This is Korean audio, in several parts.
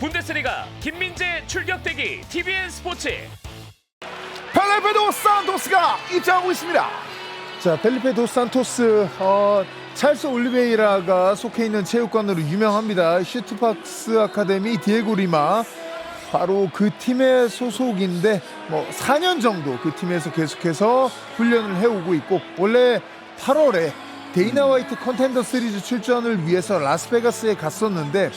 분데스리가 김민재 출격대기 TVN 스포츠 펠레페도 산토스가 입장하고 있습니다. 자, 펠리페 도 산토스 어, 찰스 올리베이라가 속해 있는 체육관으로 유명합니다. 슈트박스 아카데미 디에고 리마 바로 그 팀의 소속인데 뭐 4년 정도 그 팀에서 계속해서 훈련을 해오고 있고 원래 8월에 데이나 화이트 컨텐더 시리즈 출전을 위해서 라스베가스에 갔었는데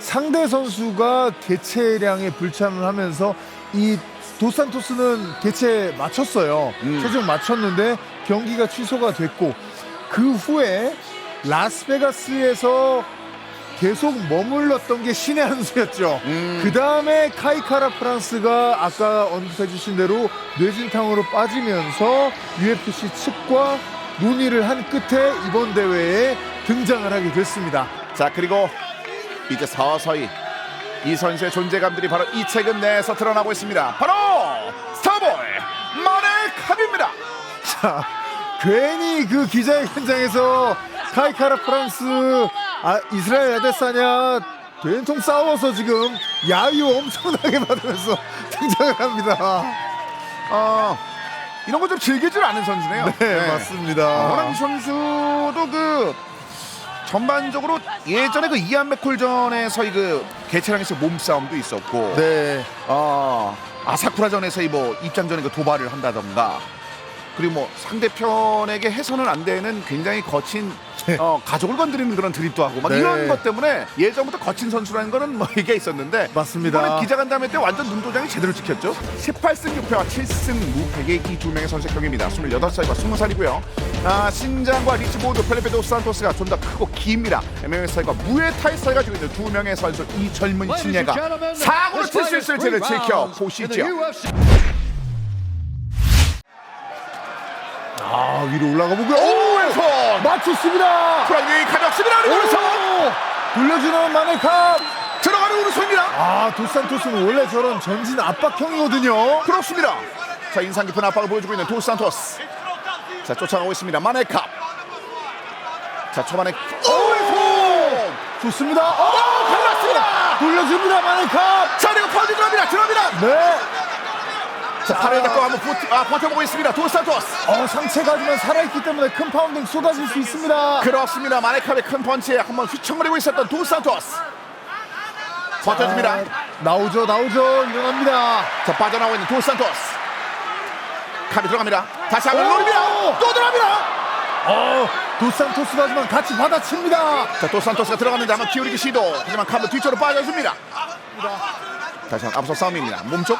상대 선수가 개체량에 불참을 하면서 이 도산토스는 개체 맞췄어요. 최종 맞췄는데 경기가 취소가 됐고 그 후에 라스베가스에서 계속 머물렀던 게 신의 한 수였죠. 그 다음에 카이카라 프랑스가 아까 언급해주신 대로 뇌진탕으로 빠지면서 UFC 측과 논의를 한 끝에 이번 대회에 등장을 하게 됐습니다. 자 그리고 이제 서서히 이 선수의 존재감들이 바로 이 책은 내에서 드러나고 있습니다. 바로 스타보이 마네캅입니다. 자, 괜히 그 기자회견장에서 카이카라 프랑스 아, 이스라엘 아데사냐 된통 싸워서 지금 야유 엄청나게 받으면서 등장을 합니다. 어 이런 거 좀 즐기질 않은 선수네요. 네, 맞습니다. 호랑 선수도 그 전반적으로 예전에 그 이안 맥콜전에서의 그 개체랑에서 몸싸움도 있었고 네, 어, 아사쿠라전에서의 뭐 입장전에 그 도발을 한다던가 그리고 뭐 상대편에게 해서는 안 되는 굉장히 거친 어, 가족을 건드리는 그런 드립도 하고 막 네. 이런 것 때문에 예전부터 거친 선수라는 거는 뭐 얘기가 있었는데 맞습니다. 이번에 기자간담회 때 완전 눈도장이 제대로 찍혔죠. 18승 6패와 7승 무패의 이 두 명의 선수의 경기입니다. 28살과 20살이고요. 아, 신장과 리치 모두 펠레페도 산토스가 좀 더 크고 깁니다 MMA 스타일과 무에타이 스타일 가지고 있는 두 명의 선수 이 젊은 신예가 사고를 칠 수 있을 지를 지켜보시죠 아 위로 올라가 보고요. 오 왼손 맞췄습니다. 프랑이 가볍습니다 오른손 오! 돌려주는 마네캅. 들어가는 오른손입니다 아 도산토스는 원래 저런 전진 압박형이거든요. 그렇습니다 자 인상 깊은 압박을 보여주고 있는 도스산토스 자 쫓아가고 있습니다 마네캅 자 초반에 오 왼손 좋습니다. 어, 갈랐습니다 돌려줍니다 마네캅. 자 그리고 펀치 들어갑니다 들어갑니다 네. 자 팔을 잡고 한번 버티, 아, 버텨보고 있습니다. 도스산토스. 어, 상체가 하지만 살아있기 때문에 큰 파운딩 쏟아질 수 있습니다. 그렇습니다. 마네캅의 큰 펀치에 한번 휘청거리고 있었던 도스산토스. 버텨줍니다. 아, 나오죠, 나오죠. 일어납니다. 자 빠져나오고 있는 도스산토스. 캅이 들어갑니다. 다시 한번 오! 노립니다 또 들어갑니다. 어, 도산토스가 하지만 같이 받아칩니다. 자 도스산토스가 들어갔는데 한번 기울이기 시도. 하지만 캅은 뒤쪽으로 빠져줍니다. 다시 한번 앞서 싸움입니다. 몸쪽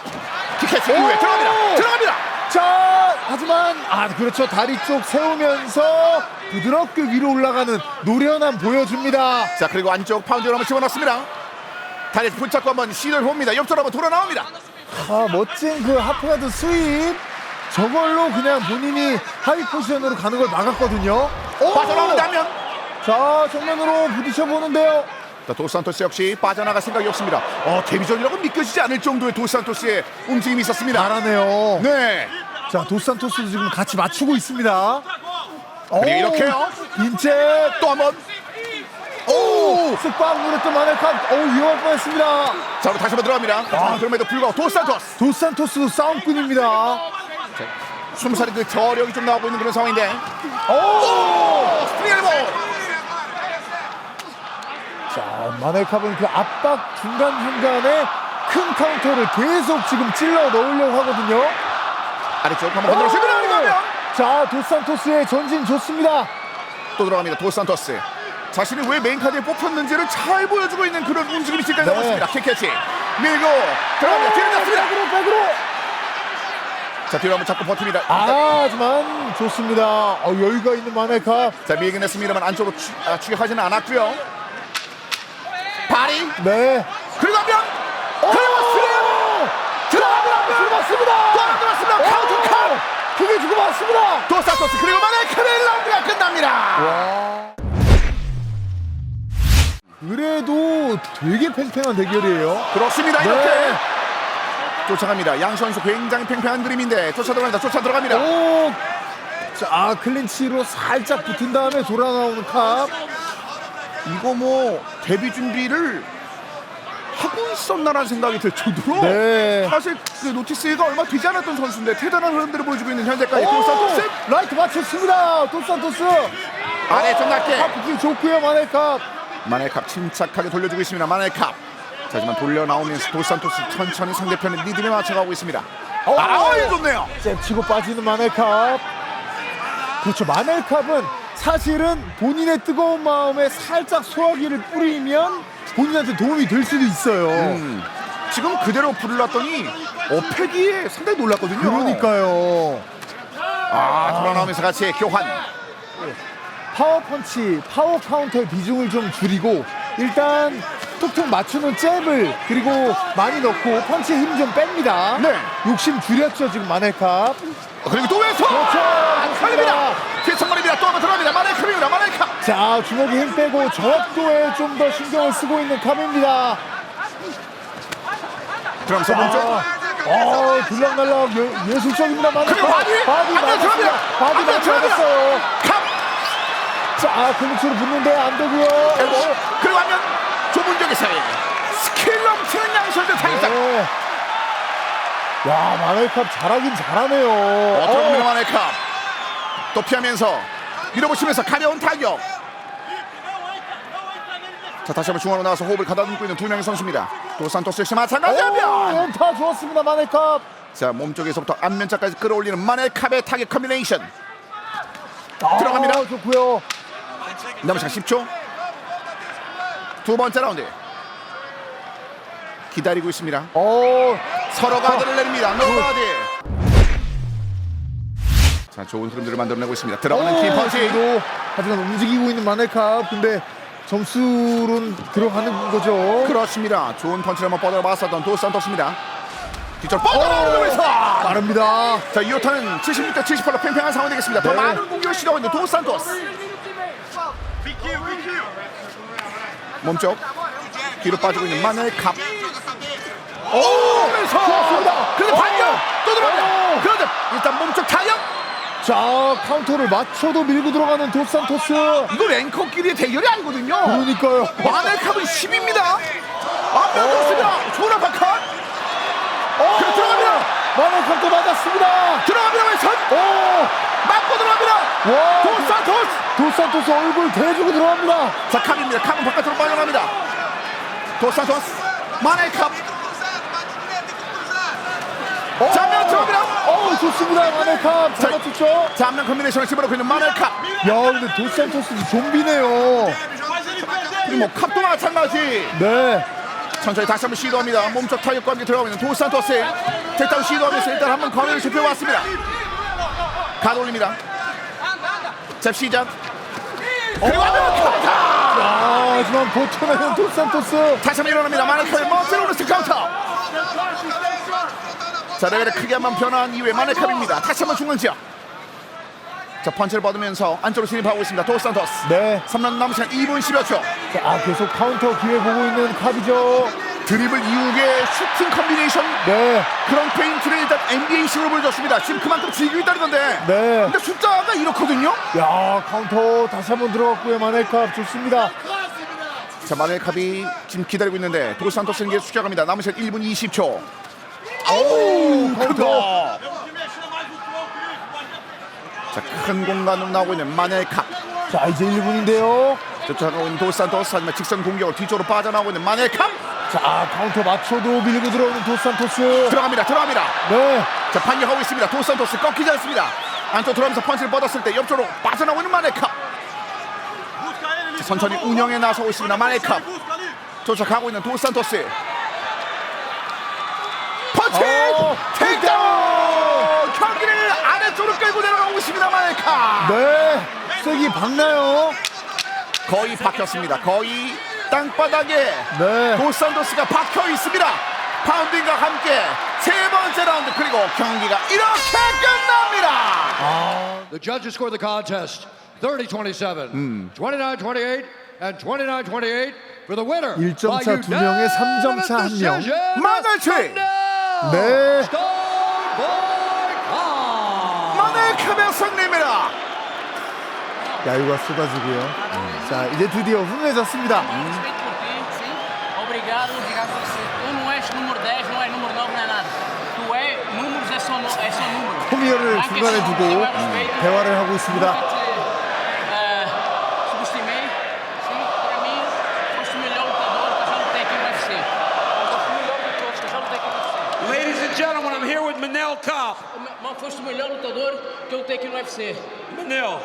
티켓 이후에 들어갑니다. 들어갑니다. 자, 하지만 아 그렇죠. 다리 쪽 세우면서 부드럽게 위로 올라가는 노련함 보여줍니다. 자 그리고 안쪽 파운드를 한번 집어넣습니다. 다리 붙잡고 한번 시도를 봅니다. 옆쪽으로 한번 돌아 나옵니다. 아 멋진 그 하프가드 스윕. 저걸로 그냥 본인이 하위 포지션으로 가는 걸 막았거든요. 오! 빠져나오는데 하면. 자 정면으로 부딪혀 보는데요. 자, 도스산토스 역시 빠져나갈 생각이 없습니다 어 데뷔전이라고 믿겨지지 않을 정도의 도스산토스의 움직임이 있었습니다 잘하네요. 네 자 도산토스도 지금 같이 맞추고 있습니다. 오, 이렇게요? 빈체 또 한번 오 쓱박 누렸던 마네캅 오 위험할 뻔했습니다. 자, 그리고 다시 한번 들어갑니다. 아, 그럼에도 불구하고 도스산토스 도산토스도 싸움꾼입니다. 스무 살의 그 저력이 좀 나오고 있는 그런 상황인데 오! 스프링 엘보 자, 마네캅은 그 압박 중간중간에 큰 카운터를 계속 지금 찔러 넣으려고 하거든요. 아래쪽 한번 건드렸습니다. 아니면 자, 도산토스의 전진 좋습니다. 또 들어갑니다. 도스산토스 자신이 왜 메인 카드에 뽑혔는지를 잘 보여주고 있는 그런 움직임이 지금까지 네. 나고 있습니다. 킥캐치 밀고 들어갑니다. 뒤로 잡습니다. 백으로, 백으로. 자, 뒤로 한번 잡고 버팁니다. 아, 하지만 좋습니다. 어, 여유가 있는 마네캅. 자, 밀긴 했습니다만 안쪽으로 추, 아, 추격하지는 않았고요. 바리 네. 그리고 한명 들어갔습니다. 들어갑니다. 들어갔습니다. 또 하나 들어갔습니다. 카운터 카운트 그게 주고 맞습니다. 도스산토스 그리고 마네카의 라운드가 끝납니다. 와. 그래도 되게 팽팽한 대결이에요. 그렇습니다. 네. 이렇게 쫓아갑니다. 양 선수 굉장히 팽팽한 그림인데 쫓아 들어갑니다. 쫓아 들어갑니다. 오! 자, 아, 클린치로 살짝 붙은 다음에 돌아 나오는 캅. 이거 뭐 데뷔 준비를 하고 있었나라는 생각이 들 정도로 네. 사실 그 노티스가 얼마 되지 않았던 선수인데 대단한 흐름들을 보여주고 있는 현재까지 오! 도산토스 라이트 맞췄습니다. 도산토스. 아래 좀 낮게 하프킥 좋고요, 마네캅. 마넬캅 침착하게 돌려주고 있습니다. 마넬캅. 자, 하지만 돌려 나오면서 도산토스 천천히 상대편의 리듬에 맞춰가고 있습니다. 아, 이 좋네요. 잽 치고 빠지는 마넬캅. 그렇죠. 마넬캅은 사실은 본인의 뜨거운 마음에 살짝 소화기를 뿌리면 본인한테 도움이 될 수도 있어요. 음, 지금 그대로 불을 놨더니 어패기에 상당히 놀랐거든요. 그러니까요. 아, 돌아 나오면서 같이 교환. 파워 펀치, 파워 카운터의 비중을 좀 줄이고 일단 톡톡 맞추는 잽을 그리고 많이 넣고 펀치에 힘 좀 뺍니다. 네. 욕심 줄였죠 지금 마넬캅. 그리고 또 왼손. 그렇죠. 자 주먹에 힘 빼고 정확도에 좀 더 신경을 쓰고 있는 캅입니다. 그러면서 몸쪽. 어 들락날락 예, 예술적입니다 마넬캅. 그리고 바디! 바디 맞았습니다. 바디 안면 많이 들어갑니다. 맞았어요. 캅. 자 근육으로 붙는데 안 되고요. 엘보. 그리고 하면 좁은 적의 사이. 스킬 넘치는 양선수 타격장. 네. 야 마넬캅 잘하긴 잘하네요. 어, 마넬캅. 또 피하면서 밀어붙이면서 가벼운 타격. 자 다시 한번 중앙으로 나와서 호흡을 가다듬고 있는 두 명의 선수입니다. 도산토스 역시 오, 마찬가지입니다. 연타 좋았습니다 마넬캅. 자 몸쪽에서부터 앞면자까지 끌어올리는 마넬캅의 타격 커뮤니케이션. 아, 들어갑니다. 좋고요. 남은 시간 10초. 두 번째 라운드. 기다리고 있습니다. 어, 서로 가드를 내립니다. 노가드. 자 좋은 흐름들을 만들어내고 있습니다. 들어가는 키 펀치. 도 하지만 움직이고 있는 마넬캅. 근데 점수론 들어가는 거죠. 그렇습니다. 좋은 펀치를 한번 뻗어봤었던 도산토스입니다. 뒤쪽 뻗어나오면서 빠릅니다. 자 이오타는 76대 78로 팽팽한 상황이 되겠습니다. 더 네. 많은 공격을 시도하고 있는 도산토스. 몸쪽 뒤로 빠지고 있는 마넬캅. 오면서 좋습니다. 그런데 오. 반격 또 들어갑니다. 오. 그런데. 자, 카운터를 맞춰도 밀고 들어가는 도산토스. 이거 랭커끼리의 대결이 아니거든요. 그러니까요. 마넬캅은 10입니다. 앞면 좋습니다. 좋은 아파컷. 그래 들어갑니다. 마넬캅도 맞았습니다. 들어갑니다. 왼손 오, 맞고 들어갑니다. 와, 도산토스. 도산토스 얼굴 대주고 들어갑니다. 자 캅입니다. 캅은 바깥으로 빠져나갑니다. 도산토스 마넬캅. 자면 들어갑니다. 어, 좋습니다. 마넬캅 잘 맞췄죠? 자 앞면 컨비네이션을 집어넣고 있는 마넬캅. 야, 근데 도산토스도 좀비네요. 그리고 뭐 캅도 마찬가지. 네. 천천히 다시 한번 시도합니다. 몸쪽 타격과 함께 들어가고 있는 도산토스. 택다운 시도하면서 일단 한번 거리를 좁혀왔습니다. 가돌립니다. 잽 시작. 그리고 하면 카운터. 아, 하지만 버텨내는 도산토스. 다시 한번 일어납니다. 마네카의 멋진 오른쪽 카운터. 자 레벨을 크게 한번 변화한 이후에 마네캅입니다. 다시 한번 중간 지역. 자 펀치를 받으면서 안쪽으로 진입하고 있습니다. 도산토스. 네. 3라운드 남은 시간 2분 10여 초. 자, 아, 계속 카운터 기회 보고 있는 캅이죠. 드리블 이후의 슈팅 컨비네이션 네. 그런 페인트를 일단 NBA식으로 보여줬습니다. 지금 그만큼 즐기고 있다는데. 네. 근데 숫자가 이렇거든요. 야, 카운터 다시 한번 들어갔고요. 마넬캅 좋습니다. 자 마넬캅이 지금 기다리고 있는데 도산토스는 계속 추격합니다. 남은 시간 1분 20초. 오, 크다. 자큰 공간으로 나오고 있는 마넬캅. 자, 이제 1분인데요. 쫓아가고 있는 도산토스 하지만 직선 공격으로 뒤쪽으로 빠져나오고 있는 마넬캅. 자, 카운터 맞춰도 밀고 들어오는 도산토스. 들어갑니다. 들어갑니다. 네. 자 반격하고 있습니다. 도산토스 꺾이지 않습니다. 안쪽 들어가면서 펀치를 뻗었을 때 옆쪽으로 마넬캅. 자, 천천히 운영에 나서고 있습니다. 마넬캅. 쫓아가고 있는 도산토스. 펀치! 어, 테이크다운! 경기를 아래쪽으로 끌고 내려가고 있습니다. 마넬캅. 네. 쐐기 박나요? 거의 박혔습니다. 거의 땅바닥에 네. 도산토스가 박혀 있습니다. 파운딩과 함께 세 번째 라운드 그리고 경기가 이렇게 끝납니다. The judges scored the contest 30-27, 29-28, and 29-28 for the winner. 1점 by 차두 명에 삼점 unanimous 차한 명. decision 마날치! from now, 네. Starboy Khan. 마넬캅의 승리입니다. 야유가 쏟아지고요. 자, 이제 드디어 훈훈해졌습니다. Respeito por ti, sim. Obrigado. obrigado. Tu não és número 10, não é número 9, não é nada. Tu é números, é só, nu- é só número. 호미어를 Há que 중간에 두고 respeito. 대화를 하고 있습니다. Nunca te, eh, subestimei. Sim, para mim, foste o melhor lutador que eu já lutei aqui no UFC. Foste o melhor de todos que eu já lutei aqui no UFC. Ladies and gentlemen, I'm here with Manel Kopp. Mas foste o melhor lutador que eu lutei aqui no UFC. Manel,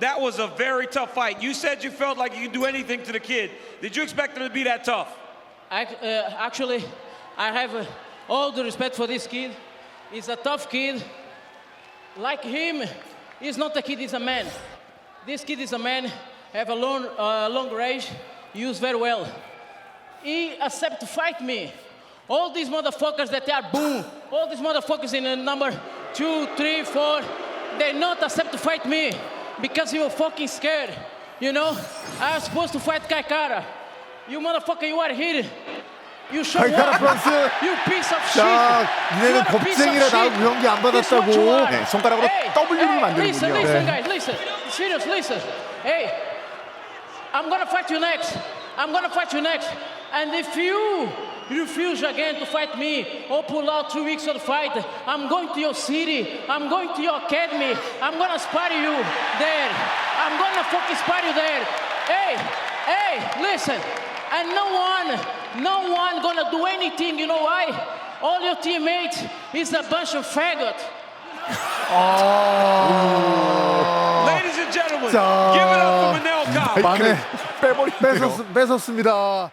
that was a very tough fight. You said you felt like you could do anything to the kid. Did you expect him to be that tough? I, uh, actually, I have uh, all the respect for this kid. He's a tough kid. Like him, he's not a kid, he's a man. This kid is a man, have a long, uh, long range, use very well. He accept to fight me. All these motherfuckers that are boom, all these motherfuckers in the number two, three, four, they not accept to fight me because you're fucking scared. You know, I was supposed to fight Kaikara. You motherfucker, you are here. You show Kaikara up. 프랑스. You piece of shit. 자, You 니네는 are a piece of 겁쟁이라 shit. 나하고 경기 안 This is what you 받았다고. are. 네, 손가락으로 Hey, W를 hey, 만드는군요. Listen, 네. listen, guys, listen. Serious, listen. Hey, I'm gonna fight you next. I'm gonna fight you next. And if you refuse again to fight me or pull out two weeks of the fight, I'm going to your city. I'm going to your academy. I'm gonna spar you there. I'm gonna fucking spar you there. Hey, hey, listen. And no one, no one gonna do anything. You know why? All your teammates is a bunch of faggot. Oh. Ladies and gentlemen, 자, give it up for Manel Kopp. 빼버리네요. 뺏었, 뺏었습니다.